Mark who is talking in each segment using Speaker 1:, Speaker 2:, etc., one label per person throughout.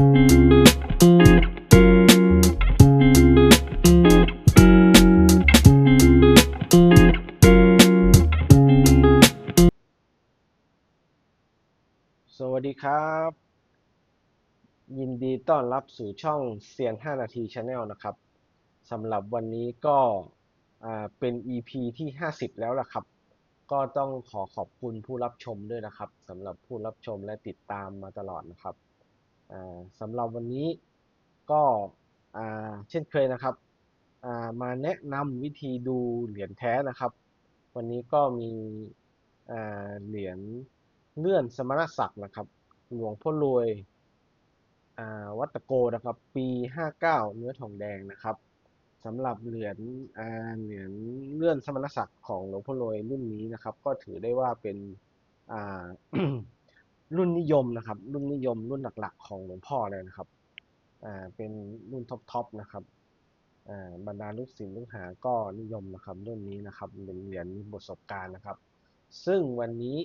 Speaker 1: สวัสดีครับ ยินดีต้อนรับสู่ช่องเซียน 5 นาที Channel นะครับสำหรับวันนี้ก็เป็น EP ที่ 50 แล้วล่ะครับ ก็ต้องขอขอบคุณผู้รับชมด้วยนะครับสำหรับผู้รับชมและติดตามมาตลอดนะครับ สำหรับวันนี้ก็เช่นเคยนะครับามาแนะนำวิธีดูเหรียญแท้นะครับ วันนี้ก็มีเหรียญเลื่อนสมณศักดิ์นะครับ หลวงพ่อรวยวัดตะโกนะครับ ปี 59 เนื้อทองแดงนะครับสำหรับเหรียญเหรียญเลื่อนสมณศักดิ์ของหลวงพ่อรวยรุ่นนี้นะครับ ก็ถือได้ว่าเป็นอ่า รุ่นนิยมนะครับ รุ่นนิยม รุ่นหลักๆ ของหลวงพ่อเลยนะครับอ่าเป็นรุ่นท็อปๆนะครับอ่าบรรดาลูกศิษย์ลูกหาก็นิยมนะครับ รุ่นนี้นะครับเป็นเหรียญมีประสบการณ์นะครับ ซึ่งวันนี้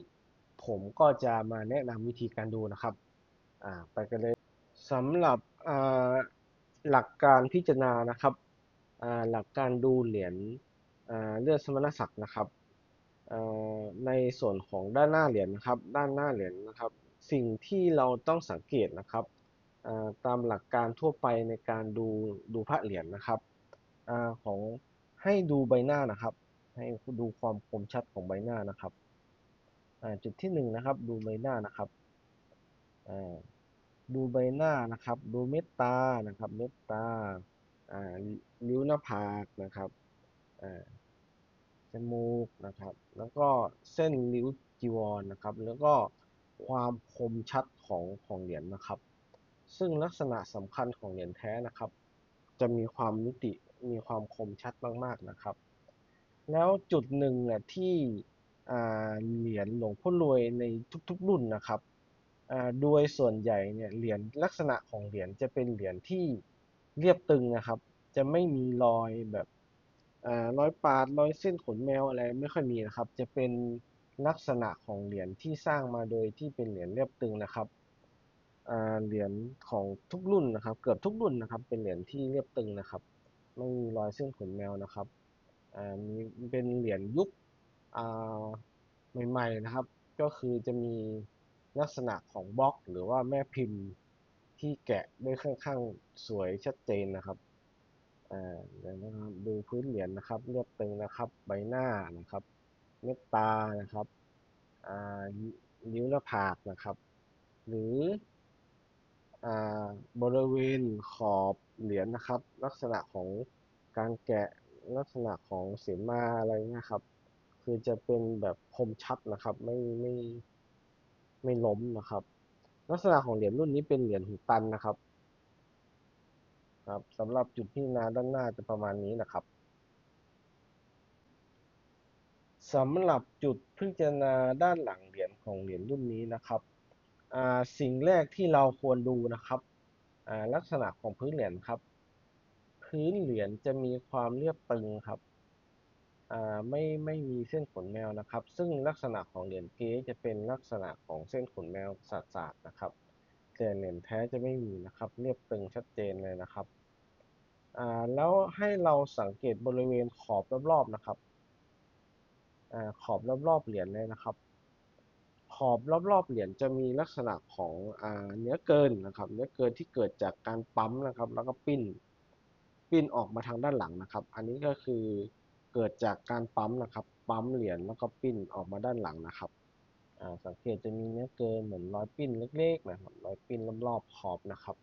Speaker 1: ผมก็จะมาแนะนำวิธีการดูนะครับอ่าไปกันเลยสำหรับอ่าหลักการพิจารณานะครับอ่าหลักการดูเหรียญอ่าเลือดสมณศักดิ์นะครับ ในส่วนของด้านหน้าเหรียญนะครับ ด้านหน้าเหรียญนะครับ สิ่งที่เราต้องสังเกตนะครับตามหลักการทั่วไปในการดูดูพระเหรียญนะครับอของให้ดูใบหน้านะครับ ให้ดูความคมชัดของใบหน้านะครับจุดที่หนึ่งนะครับดูใบหน้านะครับดูใบหน้านะครับ ดูเม็ดตานะครับเม็ดตาริ้วหน้าผากนะครับ มูกนะครับ แล้วก็เส้นริ้วจีวรนะครับ แล้วก็ความคมชัดของของเหรียญนะครับ ซึ่งลักษณะสำคัญของเหรียญแท้นะครับ จะมีความมิติมีความคมชัดมากๆนะครับ แล้วจุดหนึ่งเนี่ยที่เหรียญหลวงพ่อรวยในทุกๆรุ่นนะครับโดยส่วนใหญ่เนี่ยเหรียญลักษณะของเหรียญจะเป็นเหรียญที่เรียบตึงนะครับ จะไม่มีรอยแบบ รอยปาดรอยเส้นขนแมวอะไรไม่ค่อยมีนะครับ จะเป็นลักษณะของเหรียญที่สร้างมาโดยที่เป็นเหรียญเรียบตึงนะครับเหรียญของทุกรุ่นนะครับ เกือบทุกรุ่นนะครับ เป็นเหรียญที่เรียบตึงนะครับ ไม่มีรอยเส้นขนแมวนะครับมีเป็นเหรียญยุคใหม่ๆนะครับ ก็คือจะมีลักษณะของบล็อก หรือว่าแม่พิมพ์ที่แกะได้ค่อนข้างสวยชัดเจนนะครับ อ่าเดี๋ยวนะครับดูพื้นเหรียญนะครับ เรียบตึงนะครับ ใบหน้านะครับ เม็ดตานะครับอ่านิ้วหน้าผากนะครับ หรืออ่าบริเวณขอบเหรียญนะครับ ลักษณะของการแกะลักษณะของเสมาอะไรเงี้ยครับ คือจะเป็นแบบคมชัดนะครับ ไม่ไม่ไม่ล้มนะครับ ลักษณะของเหรียญรุ่นนี้เป็นเหรียญหูตันนะครับ ครับสำหรับจุดพิจารณาด้านหน้าจะประมาณนี้นะครับสำหรับจุดพิจารณาด้านหลังเหรียญของเหรียญรุ่นนี้นะครับสิ่งแรกที่เราควรดูนะครับลักษณะของพื้นเหรียญครับ พื้นเหรียญจะมีความเรียบตึงครับไม่ไม่มีเส้นขนแมวนะครับ ซึ่งลักษณะของเหรียญเก๊จะเป็นลักษณะของเส้นขนแมวสาดๆนะครับ แต่เหรียญแท้จะไม่มีนะครับ เรียบตึงชัดเจนเลยนะครับอ่าแล้วให้เราสังเกตบริเวณขอบรอบๆนะครับอ่าขอบรอบๆเหรียญเลยนะครับ ขอบรอบๆเหรียญจะมีลักษณะของอ่าเนื้อเกินนะครับ เนื้อเกินที่เกิดจากการปั๊มนะครับ แล้วก็ปิ้น ปิ้นออกมาทางด้านหลังนะครับ อันนี้ก็คือเกิดจากการปั๊มนะครับ ปั๊มเหรียญแล้วก็ปิ้นออกมาด้านหลังนะครับาสังเกตจะมีเนื้อเกินเหมือนรอยปิ้นเล็กๆนะครับรอยปิ้นรอบๆขอบนะครับ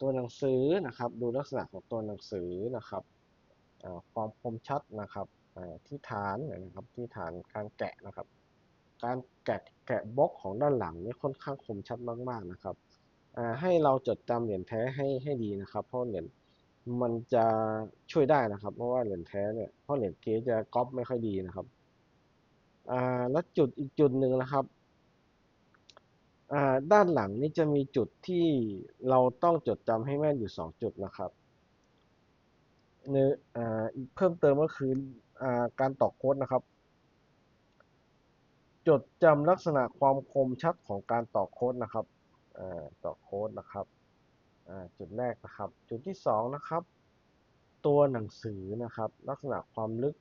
Speaker 1: ตัวหนังสือนะครับดูลักษณะของตัวหนังสือนะครับความคมชัดนะครับที่ฐานนะครับที่ฐานการแกะนะครับ การแกะแกะบล็อกของด้านหลังนี่ค่อนข้างคมชัดมากๆนะครับให้เราจดจำเหรียญแท้ให้ให้ดีนะครับ เพราะเหรียญมันจะช่วยได้นะครับ เพราะว่าเหรียญแท้เนี่ยเพราะเหรียญเก๊จะก๊อปไม่ค่อยดีนะครับ แล้วจุดอีกจุดหนึ่งนะครับด้านหลังนี่จะมีจุดที่เราต้องจดจำให้แม่นอยู่สองจุดนะครับเนื้ออ่าอีกเพิ่มเติมก็คืออการตอกโค้ดนะครับ จดจำลักษณะความคมชัดของการตอกโค้ดนะครับอต่อโค้ดนะครับจุดแรกนะครับ จุดที่สองนะครับ ตัวหนังสือนะครับ ลักษณะความลึก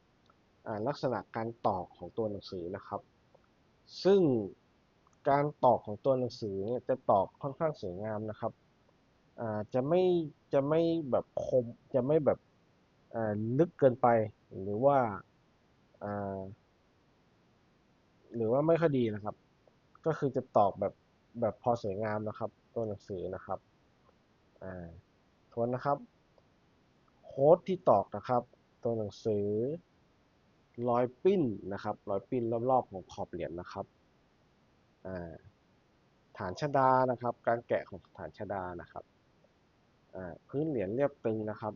Speaker 1: ลักษณะการตอกของตัวหนังสือนะครับ ซึ่งการตอกของตัวหนังสือเนี่ยจะตอกค่อนข้างสวยงามนะครับจะไม่จะไม่แบบคมจะไม่แบบลึกเกินไปหรือว่าหรือว่าไม่ค่อยดีนะครับ ก็คือจะตอกแบบแบบพอสวยงามนะครับ ตัวหนังสือนะครับทวนนะครับ โค้ดที่ตอกนะครับ ตัวหนังสือ รอยปิ้นนะครับรอยปิ้นรอบๆของขอบเหรียญนะครับฐานชดานะครับ การแกะของฐานชดานะครับพื้นเหรียญเรียบตึงนะครับ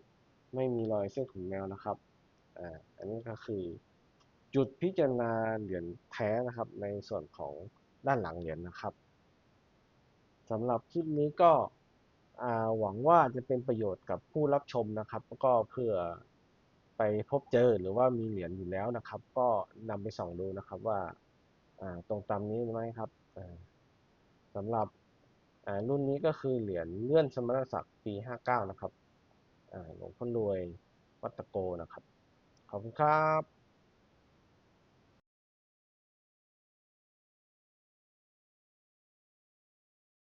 Speaker 1: ไม่มีรอยเส้นขุนแมวนะครับอ,อันนี้ก็คือจุดพิจารณาเหรียญแท้นะครับ ในส่วนของด้านหลังเหรียญนะครับสำหรับคลิปนี้ก็หวังว่าจะเป็นประโยชน์กับผู้รับชมนะครับแล้วก็เพื่อ ไปพบเจอหรือว่ามีเหรียญอยู่แล้วนะครับ ก็นำไปส่องดูนะครับว่าตรงตามนี้ไหมครับอ่าสำหรับรุ่นนี้ก็คือเหรียญเลื่อนสมณศักดิ์ปี 59 นะครับหลวงพ่อรวยวัตโกนะครับ ขอบคุณครับ